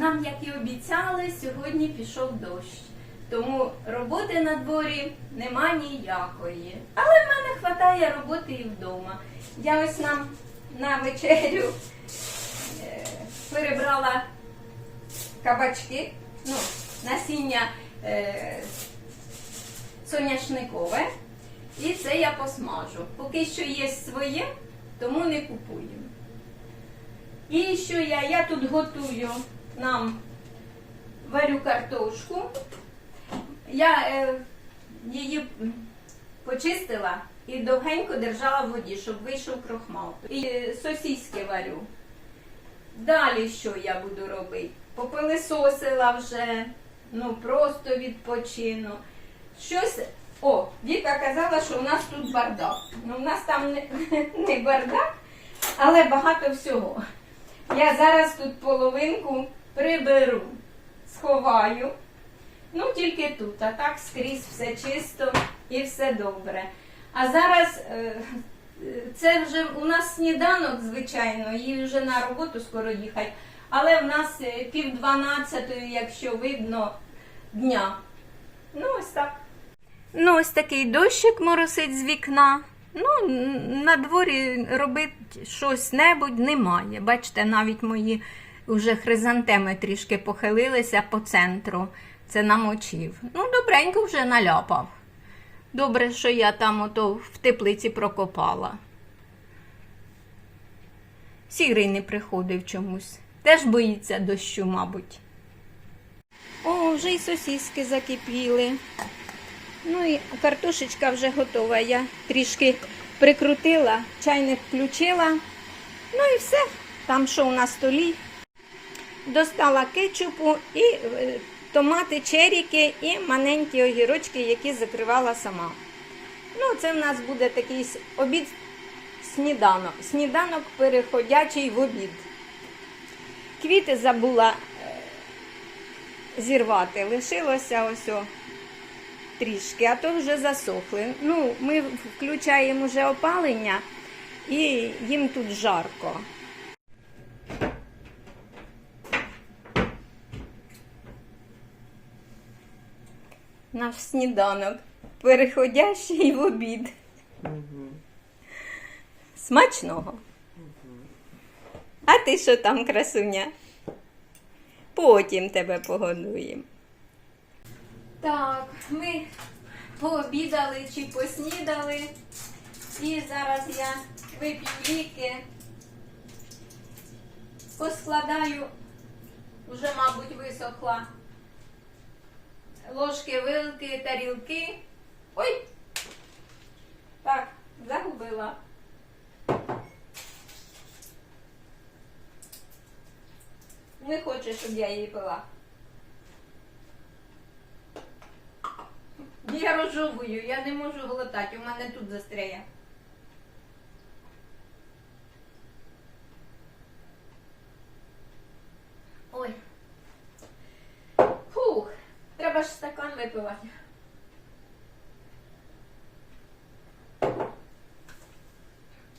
нам, як і обіцяли, сьогодні пішов дощ. Тому роботи на дворі нема ніякої. Але в мене вистачає роботи і вдома. Я ось нам на вечерю е, перебрала кабачки, ну, насіння е, соняшникове. І це я посмажу. Поки що є своє, тому не купуємо. І що я? Я тут готую нам варю картошку. Я е, її почистила і довгенько держала в воді, щоб вийшов крохмал. І е, сосиски варю. Далі що я буду робити? Попилисосила вже, ну просто відпочину. Щось. О, Віка казала, що у нас тут бардак. Ну, у нас там не, не бардак, але багато всього. Я зараз тут половинку приберу, сховаю. Ну, тільки тут, а так скрізь все чисто і все добре. А зараз е, це вже у нас сніданок, звичайно, і вже на роботу скоро їхати. Але в нас е, пів дванадцятої, якщо видно, дня. Ну, ось так. Ну, ось такий дощик моросить з вікна. Ну, на дворі робити щось небудь немає. Бачите, навіть мої вже хризантеми трішки похилилися по центру. Це намочив. Ну, добренько вже наляпав. Добре, що я там ото в теплиці прокопала. Сірий не приходив чомусь. Теж боїться дощу, мабуть. О, вже й сосіски закипіли. Ну і картошечка вже готова. Я трішки прикрутила, чайник включила. Ну і все. Там що у на столі. Достала кетчупу і е, томати, черіки і маленькі огірочки, які закривала сама. Ну, це в нас буде такий обід сніданок. Сніданок переходячий в обід. Квіти забула е, зірвати. Лишилося ось трішки, а то вже засохли. Ну, ми включаємо вже опалення і їм тут жарко. Наш сніданок, переходящий в обід. Смачного. А ти що там, красуня? Потім тебе погодуємо. Так, ми пообідали чи поснідали. І зараз я вип'ю ліки. Поскладаю, вже, мабуть, висохла. Ложки, вилки, тарілки. Ой! Так, загубила. Не хоче, щоб я її пила. Я розжовую, я не можу глотати, у мене тут застряє. Ой. Фух, треба ж стакан випивати.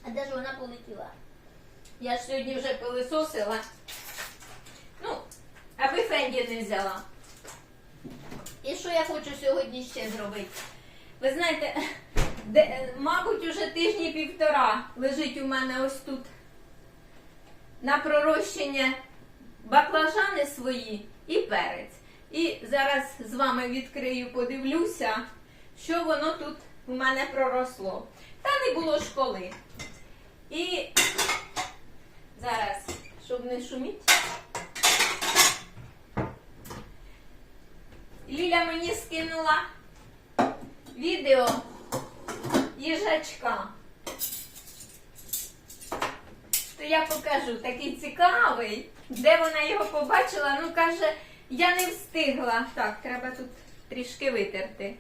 А де ж вона полетіла? Я ж сьогодні вже пилисосила. Ну, аби Фенді не взяла. І що я хочу сьогодні ще зробити? Ви знаєте, де, мабуть, уже тижні півтора лежить у мене ось тут на пророщення баклажани свої і перець. І зараз з вами відкрию, подивлюся, що воно тут у мене проросло. Та не було ж коли. І зараз, щоб не шуміть. Ліля мені скинула відео їжачка. То я покажу, такий цікавий. Де вона його побачила? Ну, каже, я не встигла. Так, треба тут трішки витерти.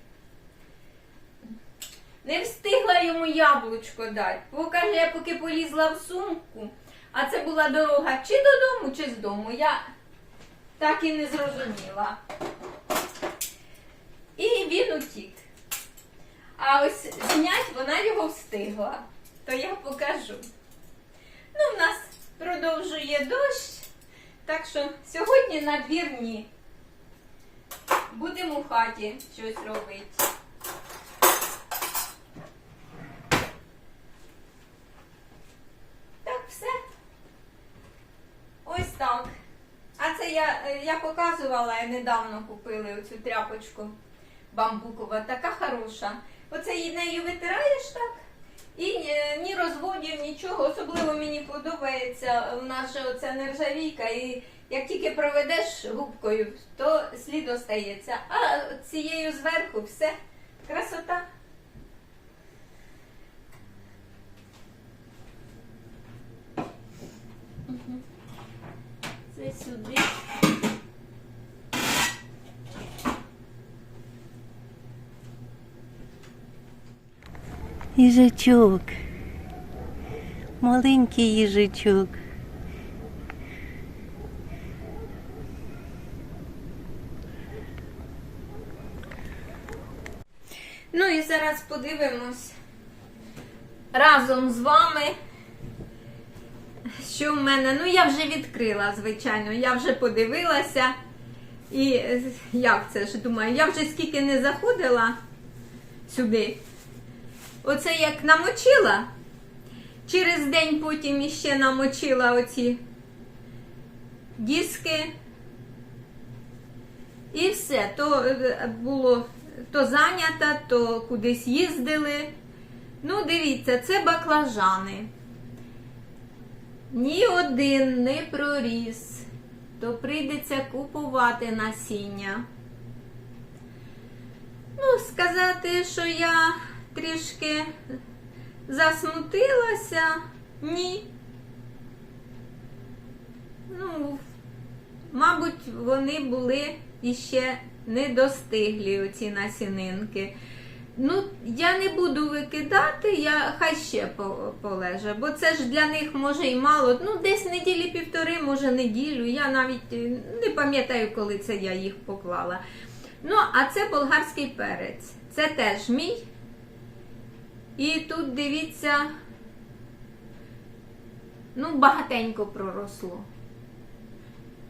Не встигла йому яблучко дати. Бо каже, я поки полізла в сумку, а це була дорога чи додому, чи з дому. Я так і не зрозуміла. І він утік. А ось знять вона його встигла. То я покажу. Ну, в нас продовжує дощ. Так що сьогодні на двір ні. Будемо в хаті щось робити. Так, все. Ось так. А це я, е, я показувала, я недавно купили оцю тряпочку бамбукова, така хороша. Оце нею витираєш так. І е, ні розводів, нічого. Особливо мені подобається наша оця нержавійка. І як тільки проведеш губкою, то слід остається. А цією зверху все. Красота. Це сюди. Їжачок. Маленький їжачок. Ну і зараз подивимось разом з вами, що в мене. Ну, я вже відкрила, звичайно, я вже подивилася. І як це ж думаю, я вже скільки не заходила сюди. Оце як намочила, через день потім іще намочила оці диски. І все, то е, було то зайнято, то кудись їздили. Ну, дивіться, це баклажани. Ні один не проріс, то прийдеться купувати насіння. Ну, сказати, що я трішки засмутилася, ні. Ну, Мабуть, вони були іще не достиглі оці насінинки. Ну, я не буду викидати, я хай ще по- полеже, бо це ж для них може і мало. Ну, десь неділі півтори, може неділю. Я навіть е, не пам'ятаю, коли це я їх поклала. Ну, а це болгарський перець. Це теж мій. І тут дивіться, ну, багатенько проросло.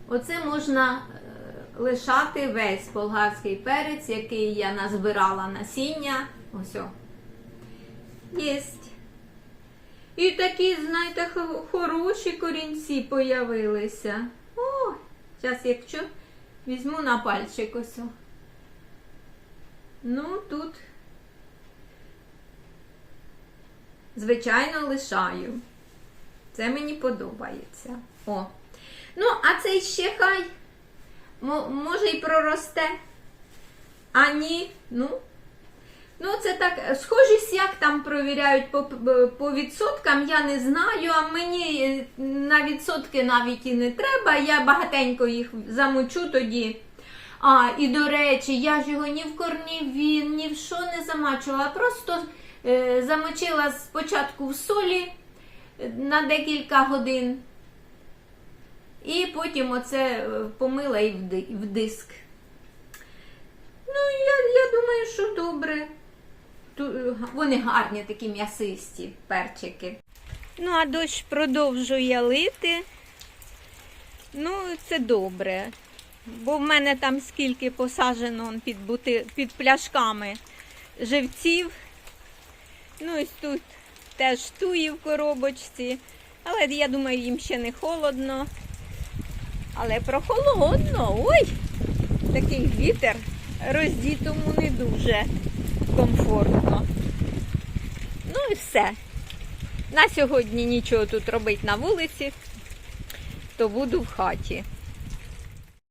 Оце можна е, лишати весь болгарський перець, який я назбирала насіння. Ось. Єсть. І такі, знаєте, хороші корінці появилися. О, зараз, якщо візьму на пальчик ось. Ну, тут, звичайно, лишаю. Це мені подобається. О. Ну, а цей ще хай. Мо- може і проросте. А ні, ну. Ну, це так, схожість, як там провіряють по, по відсоткам, я не знаю, а мені е, на відсотки навіть і не треба. Я багатенько їх замочу тоді. А, і до речі, я ж його ні в корнівін, ні в що не замачувала. Просто замочила спочатку в солі е, на декілька годин. І потім оце е, помила і в диск. Ну, я, я думаю, що добре. Е, Вони гарні, такі м'ясисті перчики. Ну, а дощ продовжує лити. Ну, це добре. Бо в мене там скільки посаджено під, бути, під пляшками живців. Ну, ось тут теж туї в коробочці. Але я думаю, їм ще не холодно. Але прохолодно. Ой! Такий вітер роздітому не дуже комфортно. Ну і все. На сьогодні нічого тут робити на вулиці, то буду в хаті.